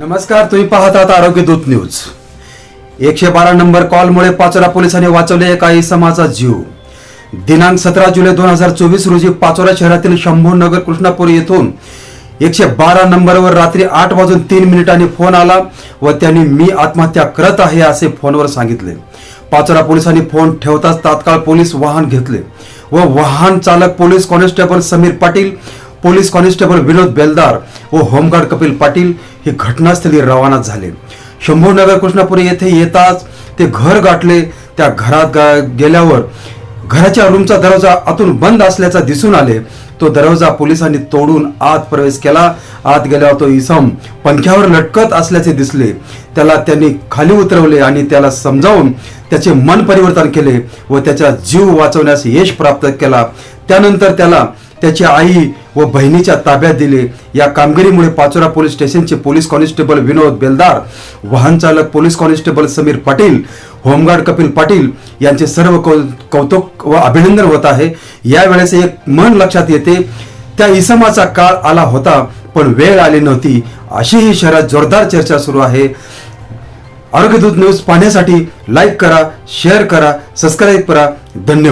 नमस्कार तुम्ही पाहत आहात आरोग्य दूत न्यूज. एकशे बारा नंबर कॉलमुळे पाचोरा पोलिसांनी वाचवले एका इसमाचा जीव. दिनांक सतरा जुलै दोन हजार चोवीस रोजी पाचोरा शहरातील शंभूनगर कृष्णापूर येथून एकशे बारा नंबरवर रात्री आठ वाजून तीन मिनिटांनी फोन आला व त्यांनी मी आत्महत्या करत आहे असे फोनवर सांगितले. पाचोरा पोलिसांनी फोन ठेवताच तात्काळ पोलीस वाहन घेतले व वाहन चालक police constable Sameer Patil police constable Vinod Beldar व होमगार्ड कपिल पाटील हे घटनास्थळी रवाना झाले. शंभूनगर कृष्णापुरी येथे येताच ते घर गाठले. त्या घरात गा- गेल्यावर घराच्या रूमचा दरवाजा आतून बंद असल्याचा दिसून आले. तो दरवाजा पोलिसांनी तोडून आत प्रवेश केला. आत गेल्यावर तो इसम पंख्यावर लटकत असल्याचे दिसले. त्याला त्यांनी खाली उतरवले आणि त्याला समजावून त्याचे मन परिवर्तन केले व त्याचा जीव वाचवण्यास यश प्राप्त केला. त्यानंतर त्याला त्याची आई व बहिणीच्या ताब्यात दिले. या कामगिरीमुळे पाचोरा पोलीस स्टेशनचे पोलीस कॉन्स्टेबल विनोद बेलदार वाहन चालक police constable Sameer Patil home guard Kapil Patil यांचे सर्व कौ- कौतुक व अभिनंदन होत आहे. यावेळेस एक मन लक्षात येते त्या इसमाचा काळ आला होता पण वेळ आली नव्हती. अशी ही शहरात जोरदार चर्चा सुरू आहे. आरोग्यदूत न्यूज पाहण्यासाठी लाईक करा शेअर करा सबस्क्राईब करा. धन्यवाद.